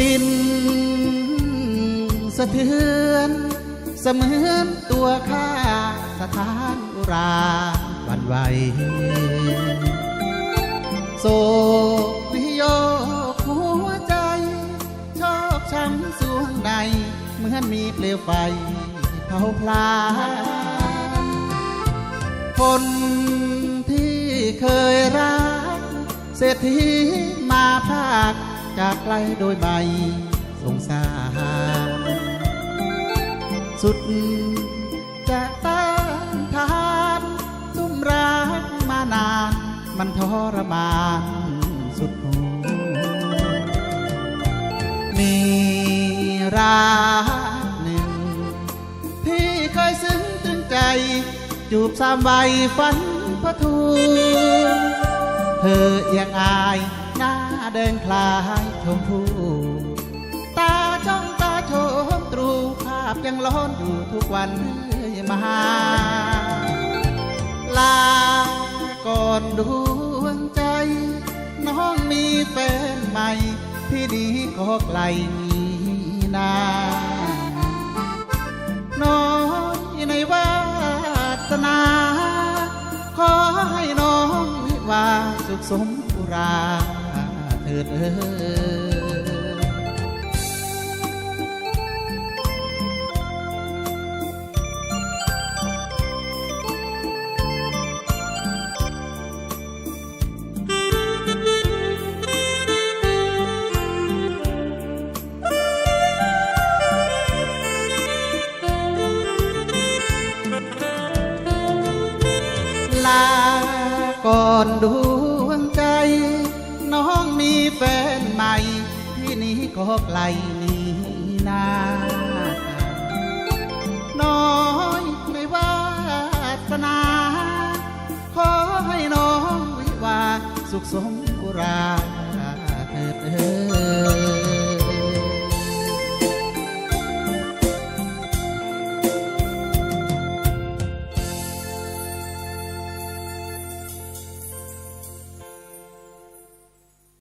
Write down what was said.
ดิน สะเทือนเสมือนตัวข้าสถานอุราวันไหวโศกิโยหัวใจ ชอกช้ำสวงใน เหมือนมีเปลวไฟเผาพลา คนที่เคยรัก เศรษฐีมาพาก จากไกลโดยไม่สงสาร สุดจะต้านทานซุ่มรักมานาน มันทรมานสุดหัวมีรักหนึ่งที่เคยซึ้งตึงใจ จูบสามใบฝันพระทู อเอียงอายหน้าแดงคลายชมพูตาจ้องตาโชมตรูภาพยังร้อนอยู่ทุกวันเรื่อยมาลาก่อนดวงใจ น้องมีแฟนใหม่ที่ดีก็ไกลนี้นาน้อยในวาสนา วิวาสุขสมอุราเถิดเอ่ยลา ก่อนดวงใจ น้องมีแฟนใหม่ที่นี้ก็ไกลนี้นาน้อยไม่วาสนา ขอให้น้องวิวาสุขสมกุรา